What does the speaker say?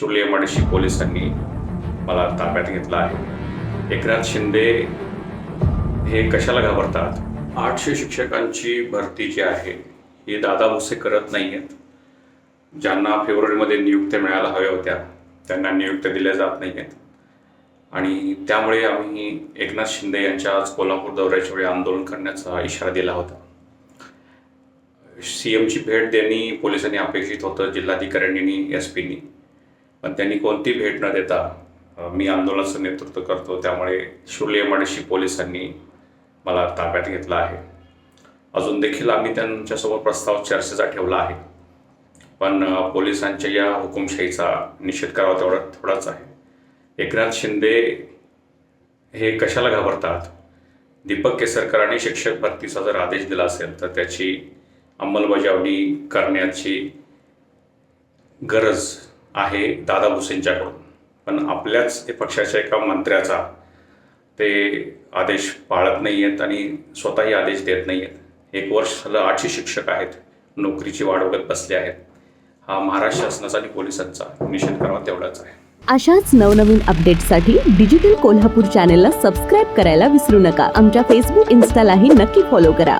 शिवले मडशी पोलिसांनी मला ताब्यात घेतलं आहे. एकनाथ शिंदे हे कशाला घाबरतात? आठशे शिक्षकांची भरती जी आहे ही दादा भुसे करत नाही आहेत ज्यांना फेब्रुवारीमध्ये नियुक्त्या मिळायला हव्या होत्या त्यांना नियुक्त्या दिल्या जात नाही आहेत आणि त्यामुळे आम्ही एकनाथ शिंदे यांच्या आज कोल्हापूर दौऱ्याच्या वेळी आंदोलन करण्याचा इशारा दिला होता. सी एमची भेट देणे पोलिसांनी अपेक्षित होतं जिल्हाधिकाऱ्यांनी एस पीनी. पण त्यांनी कोणती भेट न देता मी आंदोलनाचं नेतृत्व करतो. त्यामुळे शिवले पोलिसांनी मला ताब्यात घेतला आहे. अजून देखील आम्ही त्यांच्यासमोर प्रस्ताव चर्चेचा ठेवला आहे. पण पोलिसांच्या या हुकुमशाहीचा निषेध करावा तेवढा थोडाच आहे. एकनाथ शिंदे हे कशाला घाबरतात? दीपक केसरकरांनी शिक्षक भरतीचा जर आदेश दिला असेल तर त्याची अंमलबजावणी करण्याची गरज आहे दादा भुसेंच्याकडून. पण आपल्याच पक्षाच्या एका मंत्र्याचा ते आदेश पाळत नाही आहेत आणि स्वतःही आदेश देत नाही आहेत एक वर्ष झालं आठशे शिक्षक आहेत नोकरीची वाढ बघत बसले आहेत. हा महाराष्ट्र शासनाचा आणि पोलिसांचा निषेध करावा तेवढाच आहे. अशाच नवनवीन अपडेटसाठी डिजिटल कोल्हापूर चॅनेलला सबस्क्राईब करायला विसरू नका. आमच्या फेसबुक इन्स्टालाही नक्की फॉलो करा.